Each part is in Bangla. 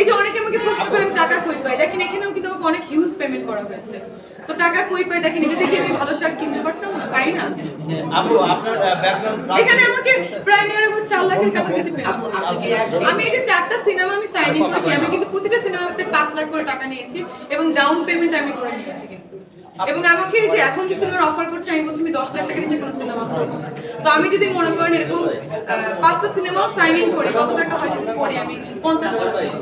এই যে অনেকে আমাকে প্রশ্ন করে আমি টাকা কই পাই? দেখেন এখানেও কিন্তু আমাকে অনেক হিউজ পেমেন্ট করা হয়েছে। তো টাকা কই পাই? দেখেন এটা দেখে আমি ভালো শার্ট কিনতে পারতাম? না পারি না। আপু আপনার ব্যাকগ্রাউন্ড এখানে আমাকে প্রায় নিয়ার অ্যাবাউট চার লাখের কাছাকাছি পেলাম আমি এই যে চারটা সিনেমা আমি সাইন ইন করেছি আমি কিন্তু প্রতিটা সিনেমাতে পাঁচ লাখ করে টাকা নিয়েছি এবং ডাউন পেমেন্ট আমি করে নিয়েছি কিন্তু। এবং আমাকে এই যে এখন যে সিনেমার অফার করছে আমি বলছি আমি দশ লাখ টাকা নিচে কোনো সিনেমা করব তো আমি যদি মনে করেন এরকম পাঁচটা সিনেমাও সাইন ইন করি। কত টাকা হয় যদি করি আমি? পঞ্চাশ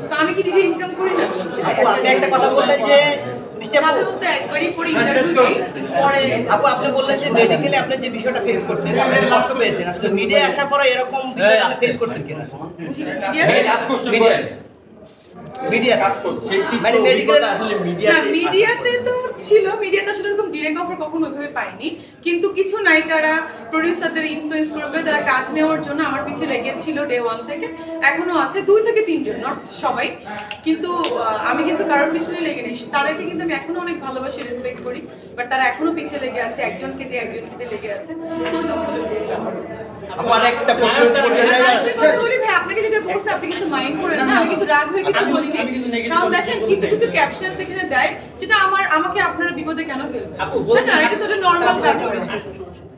তো আমি কি নিজে ইনকাম করি না? আপু একটা কথা বললেন যে একবারই পরে আপু আপনি বললেন যে মেডিকেলে আপনি যে বিষয়টা ফেস করছেন আপনি কষ্ট পেয়েছেন। আসলে মিডিয়া আসার পরে এরকম বিষয় আপনি ফেস করছেন কিনা? মিডিয়া কাজ করছে। মানে মেডিকেল আসলে না মিডিয়াতে তো ছিল মিডিয়াতে আসলে এরকম ডিরেক্ট অফার কখনো ওইভাবে পাইনি। কিন্তু কিছু নায়িকারা প্রডিউসারদের ইনফ্লুয়েন্স করবে তারা কাজ নেওয়ার জন্য আমার পিছে লেগেছিল ডে ওয়ান থেকে। এখনও আছে দুই থেকে তিনজন নট সবাই। কিন্তু আমি কিন্তু কারোর পিছনে লেগে নেই। তাদেরকে কিন্তু আমি এখনও অনেক ভালোবাসি রেসপেক্ট করি। বাট তারা এখনও পিছে লেগে আছে একজনকে দিয়ে একজনকে দিয়ে লেগে আছে। খুবই দুঃখজনক ব্যাপার। আরেকটা প্রশ্ন করতে চাই। আর আপনি কথা বলি ভাই, আপনাকে যেটা বলছে আপনি কিন্তু মাইন্ড করেন না আমি কিন্তু রাগ হয়ে কিছু বলিনি। কারণ দেখেন কিছু কিছু ক্যাপশন এখানে দেয় যেটা আমার আমাকে আপনারা বিপদে কেন ফেলবেন না এটা তো নর্মাল ব্যাপার।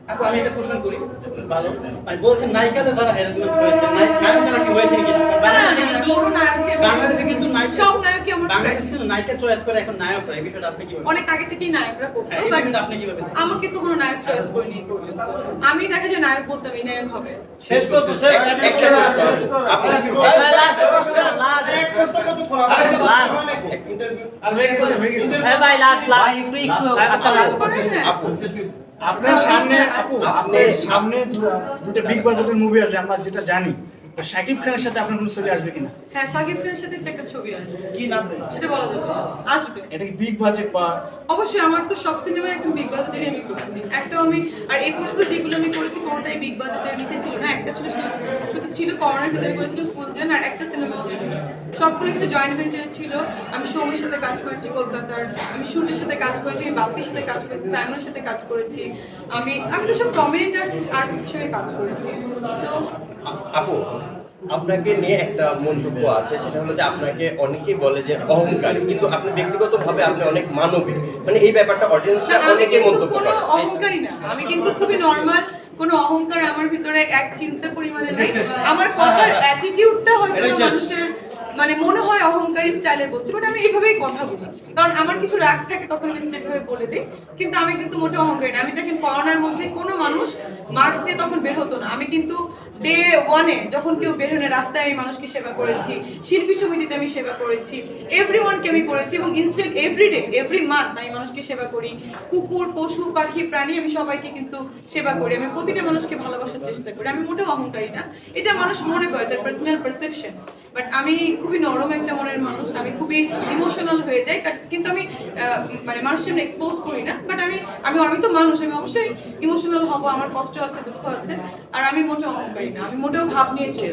আপু আমি একটা প্রশ্ন করি ভালো? মানে বলছেন নায়িকাদের যারা হ্যারাসমেন্ট হয়েছে নায়ক নায়ক দ্বারা কি হয়েছে কি না বাংলাদেশে কিন্তু কোনো নায়ককে- বাংলাদেশে কিন্তু নায়ক সব বাংলাদেশে কিন্তু নায়িকা চয়েস করে এখন নায়করা এই বিষয়টা আপনি কীভাবে অনেক আগে থেকেই নায়করা করতো হ্যাঁ, আপনি কীভাবে আমাকে তো কোনো নায়ক চয়েস পর্যন্ত। আমি দেখা যায় নায়ক বলতাম এই নায়ক হবে। শেষ প্রশ্ন শেষ আপনার সামনে আপনার সামনে দুটো বিগ বাজেটের মুভি আসবে আমরা যেটা জানি। তো শাকিব খানের সাথে আপনার কোনো ছবি আসবে কিনা? হ্যাঁ সাকিব খানের সাথে একটা ছবি আসবে। কি নাম সেটা বলা যাবে আসবে। এটা কি বিগ বাজেট বা অবশ্যই আমার তো সব সিনেমায় একদম বিগ বাজেটেরই আমি করেছি। একটা আমি আর এই পর্যন্ত যেগুলো আমি করেছি কোনটাই বিগ বাজেটের নিচে ছিল না একটা ছিল ছিল করোনার ভিতরে করেছিলাম ফুলজেন আর একটা সিনেমা ছিল। সবগুলো কিন্তু জয়েন্ট ভেঞ্চারে ছিল। আমি সৌমির সাথে কাজ করেছি কলকাতার আমি সূর্যের সাথে কাজ করেছি আমি বাপ্পির সাথে কাজ করেছি সাইমনের সাথে কাজ করেছি। আমি আমি তো সব প্রমিনেন্ট আর্টিস্ট হিসেবে কাজ করেছি। সো আপু আপনাকে নিয়ে একটা মন্তব্য আছে সেটা হলো যে আপনাকে অনেকেই বলে যে অহংকারী কিন্তু আপনি ব্যক্তিগতভাবে আপনি অনেক মানবিক। মানে এই ব্যাপারটা অডিয়েন্সরা অনেকেই মন্তব্য কোনো করে। অহংকারী না। আমি কিন্তু খুবই নর্মাল কোনো অহংকার আমার ভিতরে এক চিন্তা পরিমাণে নেই। আমার কথার অ্যাটিটিউডটা হয়তো মানুষের মানে মনে হয় অহংকারী স্টাইলে বলছি বাট আমি এইভাবেই কথা বলি। কারণ আমার কিছু রাগ থাকে তখন আমি স্ট্রেট হয়ে বলে দিই, কিন্তু আমি কিন্তু মোটেও অহংকারী না। আমি দেখেন করোনার মধ্যে কোনো মানুষ মাস্ক দিয়ে তখন বের হতো না। আমি কিন্তু ডে ওয়ানে যখন কেউ বের হলে রাস্তায় আমি মানুষকে সেবা করেছি, শিল্পী সমিতিতে আমি সেবা করেছি এভরি ওয়ানকে আমি করেছি এবং ইনস্ট্যান্ট এভরিডে এভরি মান্থ আমি মানুষকে সেবা করি। কুকুর, পশু, পাখি, প্রাণী আমি সবাইকে কিন্তু সেবা করি। আমি প্রতিটা মানুষকে ভালোবাসার চেষ্টা করি। আমি মোটেও অহংকারী না। এটা মানুষ মনে করে, তার পার্সোনাল পারসেপশন বাট আমি খুবই নরম একটা মনের মানুষ। আমি খুবই ইমোশনাল হয়ে যাই কিন্তু আমি মানে সামনে এক্সপোজ করি না বাট আমি আমি আমি তো মানুষ, আমি অবশ্যই ইমোশনাল হব, আমার কষ্ট আছে, দুঃখ আছে, আর আমি মোটেও অহংকারী না, আমি মোটেও ভাব নিয়ে চলি